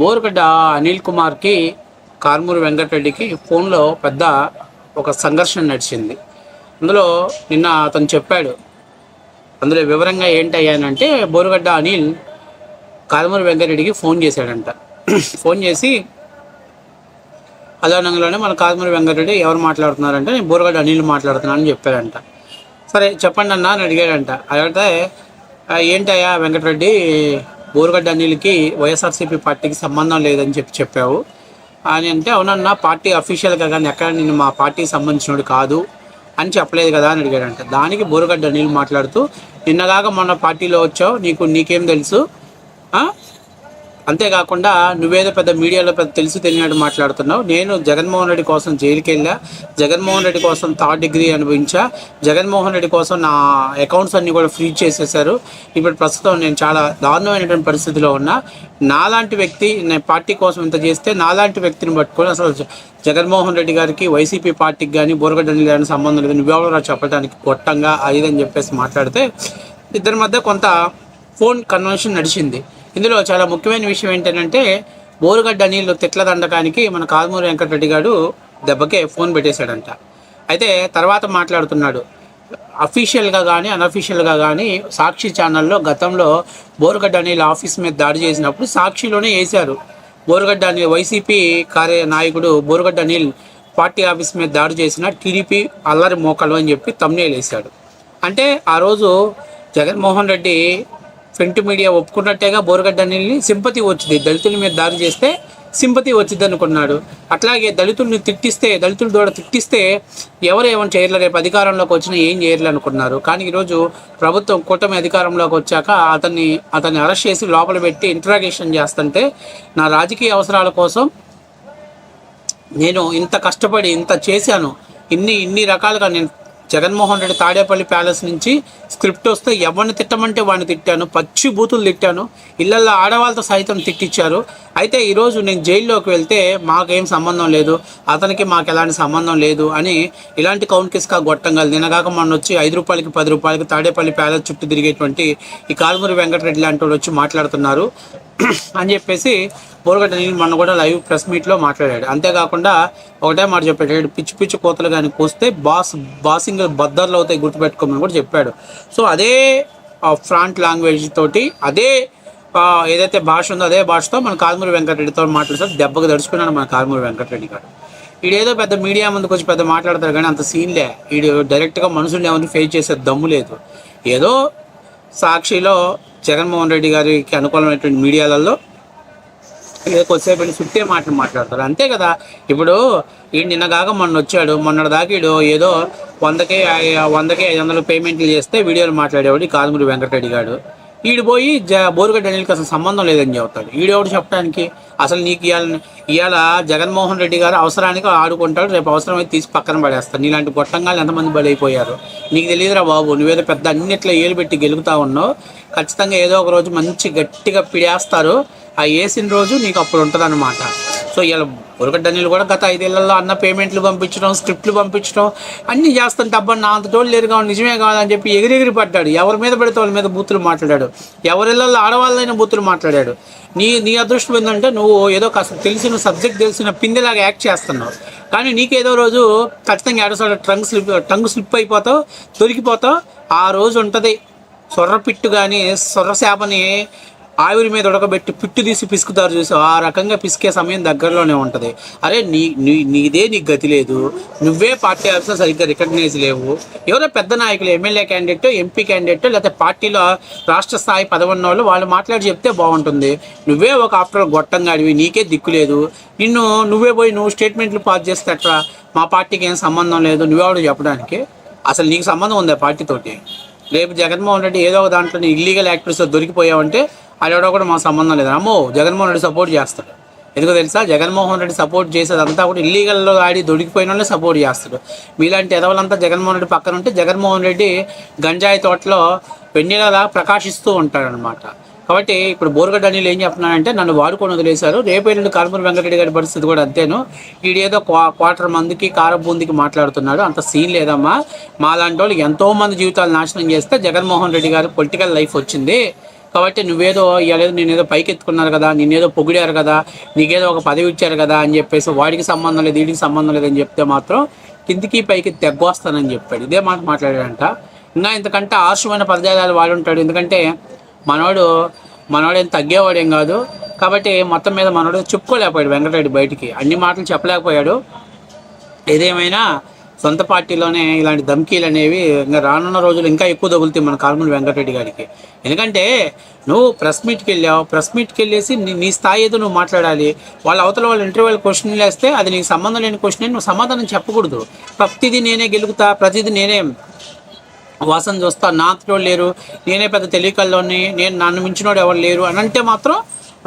బోరుగడ్డ అనిల్ కుమార్కి కారుమూరి వెంకటరెడ్డికి ఫోన్లో పెద్ద ఒక సంఘర్షణ నడిచింది. అందులో నిన్న అతను చెప్పాడు అందులో వివరంగా ఏంటయ్యానంటే బోరుగడ్డ అనిల్ కారుమూరి వెంకటరెడ్డికి ఫోన్ చేశాడంట. ఫోన్ చేసి అదానంలోనే మన కారుమూరి వెంకటరెడ్డి ఎవరు మాట్లాడుతున్నారంటే నేను బోరుగడ్డ అనిల్ మాట్లాడుతున్నాను అని చెప్పాడంట సరే చెప్పండి అన్న అని అడిగాడంట. అడిగితే ఏంటయ్యా వెంకటరెడ్డి బోరుగడ్డ అనిల్కి వైఎస్ఆర్సీపీ పార్టీకి సంబంధం లేదని చెప్పి చెప్పావు. అని అంటే అవునన్నా పార్టీ అఫీషియల్గా కానీ ఎక్కడ నేను మా పార్టీకి సంబంధించినోడు కాదు అని చెప్పలేదు కదా అని అడిగాడంట. దానికి బోరుగడ్డ అనిల్ మాట్లాడుతూ నిన్నలాగా మొన్న పార్టీలో వచ్చావు నీకు నీకేం తెలుసు? అంతేకాకుండా నువ్వేదో పెద్ద మీడియాలో పెద్ద తెలిసి తెలియనట్టు మాట్లాడుతున్నావు. నేను జగన్మోహన్ రెడ్డి కోసం జైలుకి వెళ్ళా జగన్మోహన్ రెడ్డి కోసం థర్డ్ డిగ్రీ అనుభవించా. జగన్మోహన్ రెడ్డి కోసం నా అకౌంట్స్ అన్నీ కూడా ఫ్రీ చేసేసారు ఇప్పుడు ప్రస్తుతం నేను చాలా దారుణమైనటువంటి పరిస్థితిలో ఉన్నా. నాలాంటి వ్యక్తి నేను పార్టీ కోసం ఇంత చేస్తే నాలాంటి వ్యక్తిని పట్టుకొని అసలు జగన్మోహన్ రెడ్డి గారికి వైసీపీ పార్టీకి కానీ బోరగడ్డని కానీ సంబంధం లేదు. నువ్వెవరో చెప్పడానికి గొట్టంగా అయ్యదని చెప్పేసి మాట్లాడితే ఇద్దరి మధ్య కొంత ఫోన్ కన్వెన్షన్ నడిచింది. ఇందులో చాలా ముఖ్యమైన విషయం ఏంటంటే బోరుగడ్డ నీళ్ళు తిట్ల దండకానికి మన కాదమూరి వెంకటరెడ్డి గారు దెబ్బకే ఫోన్ పెట్టేశాడంట. అయితే తర్వాత మాట్లాడుతున్నాడు. అఫీషియల్గా కానీ అన్అఫీషియల్గా కానీ సాక్షి ఛానల్లో గతంలో బోరుగడ్డ అనిల్ ఆఫీస్ మీద దాడి చేసినప్పుడు సాక్షిలోనే వేశారు. బోరుగడ్డ అని వైసీపీ కార్య నాయకుడు బోరుగడ్డ అనిల్ పార్టీ ఆఫీస్ మీద దాడి చేసిన టీడీపీ అల్లరి మోకలు అని చెప్పి తమ్నేలు వేశాడు అంటే ఆ రోజు జగన్మోహన్ రెడ్డి ఫ్రంట్ మీడియా ఒప్పుకున్నట్టేగా బోరగడ్డ అనిల్ని సింపతి వచ్చింది. దళితుల మీద దాడి చేస్తే సింపతి వచ్చింది అనుకున్నాడు. అట్లాగే దళితుల్ని తిట్టిస్తే దళితుల ద్వారా తిట్టిస్తే ఎవరు ఏమని చేయర్లే రేపు అధికారంలోకి వచ్చినా ఏం చేయర్లే అనుకున్నారు. కానీ ఈరోజు ప్రభుత్వం కూటమి అధికారంలోకి వచ్చాక అతన్ని అతన్ని అరెస్ట్ చేసి లోపల పెట్టి ఇంట్రాగేషన్ చేస్తుంటే నా రాజకీయ అవసరాల కోసం నేను ఇంత కష్టపడి ఇంత చేశాను. ఇన్ని ఇన్ని రకాలుగా నేను జగన్మోహన్ రెడ్డి తాడేపల్లి ప్యాలెస్ నుంచి స్క్రిప్ట్ వస్తే ఎవరిని తిట్టమంటే వాడిని తిట్టాను పచ్చి బూతులు తిట్టాను ఇళ్ళల్లో ఆడవాళ్ళతో సైతం తిట్టించారు అయితే ఈరోజు నేను జైల్లోకి వెళ్తే మాకేం సంబంధం లేదు అతనికి మాకు ఎలాంటి సంబంధం లేదు అని ఇలాంటి కౌంట్ కిస్కా గొట్టంగా నిన్నగాక మొన్న వచ్చి ఐదు రూపాయలకి పది రూపాయలకి తాడేపల్లి ప్యాలెస్ చుట్టూ తిరిగేటువంటి ఈ కాలుమూరి వెంకటరెడ్డి లాంటి వాళ్ళు వచ్చి మాట్లాడుతున్నారు. అని చెప్పేసి బోరగడ్డ నీళ్ళు మొన్న కూడా లైవ్ ప్రెస్ మీట్లో మాట్లాడాడు. అంతేకాకుండా ఒకటే మాట చెప్పాడు. పిచ్చి పిచ్చి కోతలు కానీ కోస్తే బాస్ బాసింగ్ బద్దర్లు అవుతాయి గుర్తుపెట్టుకోమని కూడా చెప్పాడు. సో అదే ఫ్రాంట్ లాంగ్వేజ్ తోటి అదే ఏదైతే భాష ఉందో అదే భాషతో మన కాదమూరి వెంకటరెడ్డితో మాట్లాడుతారు దెబ్బకు దడుచుకున్నాడు మన కాదమూరి వెంకటరెడ్డి గారు. ఈడేదో పెద్ద మీడియా ముందుకు వచ్చి పెద్ద మాట్లాడతారు కానీ అంత సీన్లే వీడు డైరెక్ట్గా మనుషుల్ని ఎవరిని ఫేస్ చేసే దమ్ము లేదు. ఏదో సాక్షిలో జగన్మోహన్ రెడ్డి గారికి అనుకూలమైనటువంటి మీడియాలలో ఏదో కొద్దిసేపు చుట్టే మాటలు మాట్లాడతారు. అంతే కదా. ఇప్పుడు ఈ నిన్నగాక మొన్న వచ్చాడు మొన్నటి దాకాడు ఏదో వందకే వందకే ఐదు వందలు పేమెంట్లు చేస్తే వీడియోలు మాట్లాడేవాడు కాదుమూరి వెంకటరెడ్డి గారు ఈడు పోయి జ బోరుగడ్డ అనిల్కి అసలు సంబంధం లేదని చెబుతాడు ఈడెవడు చెప్పడానికి? అసలు నీకు ఇవాళ ఇవాళ జగన్మోహన్ రెడ్డి గారు అవసరానికి ఆడుకుంటాడు రేపు అవసరమైతే తీసి పక్కన పడేస్తాడు. నీలాంటి గొట్టంగాలు ఎంతమంది బలైపోయారు? నీకు తెలియదురా బాబు నువ్వేదో పెద్ద అన్నిట్లో ఏలు పెట్టి గెలుగుతా ఉన్నావు. ఖచ్చితంగా ఏదో ఒక రోజు మంచి గట్టిగా పిడేస్తారు. ఆ వేసిన రోజు నీకు అప్పుడు ఉంటుంది అనమాట సో ఇలా ఉరగడ్డ నీళ్ళు కూడా గత ఐదేళ్ళలో అన్న పేమెంట్లు పంపించడం స్క్రిప్ట్లు పంపించడం అన్నీ చేస్తాను. అబ్బా నా అంత తోడు లేరు కావాలి నిజమే కావాలని చెప్పి ఎగిరెగిరి పడ్డాడు. ఎవరి మీద పడితే వాళ్ళ మీద బూతులు మాట్లాడాడు. ఎవరిళ్ళల్లో ఆడవాళ్ళైన బూతులు మాట్లాడాడు. నీ నీ అదృష్టం ఏంటంటే నువ్వు ఏదో కాస్త తెలిసిన సబ్జెక్ట్ తెలిసిన పిందెలాగా యాక్ట్ చేస్తున్నావు. కానీ నీకేదో రోజు ఖచ్చితంగా ఏడోసారి టంగ్ స్లిప్ టంగ్ స్లిప్ అయిపోతావు దొరికిపోతావు. ఆ రోజు ఉంటుంది సొర్ర పిట్టు కానీ సొర్ర చేపని ఆవిరి మీద ఉడకబెట్టి పిట్టు తీసి పిసుకుతారు చూసి ఆ రకంగా పిసికే సమయం దగ్గరలోనే ఉంటుంది. అరే నీ నీ నీదే నీకు గతి లేదు. నువ్వే పార్టీ ఆఫీసర్ సరిగ్గా రికగ్నైజ్ లేవు. ఎవరో పెద్ద నాయకులు ఎమ్మెల్యే క్యాండిడేట్ ఎంపీ క్యాండిడేట్ లేకపోతే పార్టీలో రాష్ట్ర స్థాయి పదవున్న వాళ్ళు వాళ్ళు మాట్లాడి చెప్తే బాగుంటుంది. నువ్వే ఒక ఆఫ్టర్ గొట్టంగా అడివి నీకే దిక్కు లేదు. నిన్ను నువ్వే పోయి నువ్వు స్టేట్మెంట్లు పాస్ చేస్తే అట్లా మా పార్టీకి ఏం సంబంధం లేదు. నువ్వెవడు చెప్పడానికి. అసలు నీకు సంబంధం ఉంది ఆ పార్టీతోటి? రేపు జగన్మోహన్ రెడ్డి ఏదో ఒక దాంట్లో ఇల్లీగల్ యాక్టివిటీస్లో దొరికిపోయావంటే ఆడెవడో కూడా మా సంబంధం లేదు. అమ్మో జగన్మోహన్ రెడ్డి సపోర్ట్ చేస్తాడు. ఎందుకో తెలుసా? జగన్మోహన్ రెడ్డి సపోర్ట్ చేసేదంతా కూడా ఇల్లీగల్లో ఆడి దొరికిపోయిన వాళ్ళే సపోర్ట్ చేస్తాడు. మీలాంటి ఎదవలంతా జగన్మోహన్ రెడ్డి పక్కన ఉంటే జగన్మోహన్ రెడ్డి గంజాయి తోటలో వెన్నెలలా ప్రకాశిస్తూ ఉంటాడనమాట కాబట్టి ఇప్పుడు బోర్గడ్డ అనిల్ ఏం చెప్తున్నానంటే నన్ను వాడుకొని వదిలేశారు. రేపు ఎల్లుండి కార్మూరి వెంకటరెడ్డి గారి పరిస్థితి కూడా అంతేను. వీడేదో క్వా- క్వార్టర్ మందికి కారబూందికి మాట్లాడుతున్నాడు. అంత సీన్ లేదమ్మా. మాలాంటి వాళ్ళు ఎంతో మంది జీవితాలు నాశనం చేస్తే జగన్మోహన్ రెడ్డి గారు పొలిటికల్ లైఫ్ వచ్చింది. కాబట్టి నువ్వేదో ఇవాళ నేనేదో పైకి ఎత్తుకున్నారు కదా నేనేదో పొగిడారు కదా నీకేదో ఒక పదవి ఇచ్చారు కదా అని చెప్పేసి వాడికి సంబంధం లేదు వీడికి సంబంధం లేదని చెప్తే మాత్రం కిందికి పైకి తెగ్గొస్తానని చెప్పాడు. ఇదే మాట మాట్లాడాడంట. ఇంకా ఇంతకంటే ఆర్షమైన పదజాలాలు వాడి ఉంటాడు. ఎందుకంటే మనోడు మనోడేం ఏం తగ్గేవాడేం కాదు. కాబట్టి మొత్తం మీద మనోడు చెప్పుకోలేకపోయాడు వెంకటరెడ్డి బయటికి. అన్ని మాటలు చెప్పలేకపోయాడు. ఏదేమైనా సొంత పార్టీలోనే ఇలాంటి ధమ్కీలు అనేవి ఇంకా రానున్న రోజులు ఇంకా ఎక్కువ తగులుతాయి మన కాల్మూరి వెంకటరెడ్డి గారికి. ఎందుకంటే నువ్వు ప్రెస్ మీట్కి వెళ్ళావు ప్రెస్ మీట్కి వెళ్ళేసి నీ నీ స్థాయి ఏదో నువ్వు మాట్లాడాలి వాళ్ళ అవతల వాళ్ళు ఇంటర్వ్యూలు క్వశ్చన్లు వేస్తే అది నీకు సంబంధం లేని క్వశ్చన్ నువ్వు సమాధానం చెప్పకూడదు. ప్రతిదీ నేనే గెలుగుతా ప్రతిదీ నేనే వాసన చూస్తా నాతో లేరు నేనే పెద్ద తెలియకల్లోని నేను నన్ను మించినోడు ఎవరు లేరు అని అంటే మాత్రం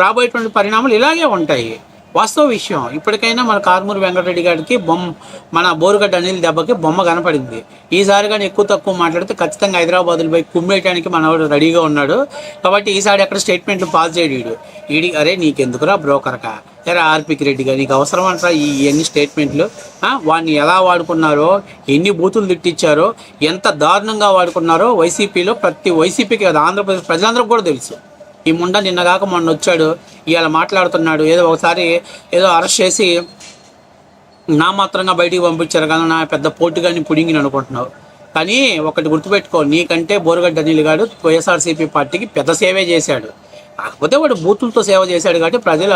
రాబోయేటువంటి పరిణామాలు ఇలాగే ఉంటాయి. వాస్తవ విషయం ఇప్పటికైనా మన కార్మూరు వెంకటరెడ్డి గారికి బొమ్మ మన బోరుగడ్డ అనిల్ దెబ్బకి బొమ్మ కనపడింది. ఈసారి కానీ ఎక్కువ తక్కువ మాట్లాడితే ఖచ్చితంగా హైదరాబాద్లో పోయి కుమ్మేయడానికి మనవాడు రెడీగా ఉన్నాడు. కాబట్టి ఈసారి అక్కడ స్టేట్మెంట్లు పాస్ చేయడు. ఈడి అరే నీకెందుకురా బ్రోకర్కా ఎరా ఆర్పికి రెడ్డిగా నీకు అవసరం అంటారా ఈ ఎన్ని స్టేట్మెంట్లు? వాడిని ఎలా వాడుకున్నారో ఎన్ని బూతులు తిట్టించారో ఎంత దారుణంగా వాడుకున్నారో వైసీపీలో ప్రతి వైసీపీకి ఆంధ్రప్రదేశ్ ప్రజలందరికీ కూడా తెలుసు. ఈ ముండ నిన్నగాక మొన్న వచ్చాడు ఇవాళ మాట్లాడుతున్నాడు ఏదో ఒకసారి ఏదో అరెస్ట్ చేసి నా మాత్రంగా బయటికి పంపించారు కానీ నా పెద్ద పోటుగాని పుడింగిని అనుకుంటున్నావు. కానీ ఒకటి గుర్తుపెట్టుకో నీకంటే బోరగడ్డ అనిల్ గారు వైఎస్ఆర్సీపీ పార్టీకి పెద్ద సేవే చేశాడు. కాకపోతే వాడు బూతులతో సేవ చేశాడు కాబట్టి ప్రజల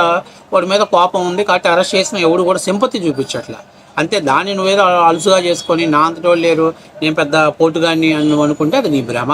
వాడి మీద కోపం ఉంది కాబట్టి అరెస్ట్ చేసిన ఎవడు కూడా సింపతి చూపించట్లా. అంతే దాన్ని నువ్వేదో అలుసుగా చేసుకొని నా అంతటోళ్ళు లేరు నేను పెద్ద పోటుగాన్ని అని అనుకుంటే అది నీ భ్రమ.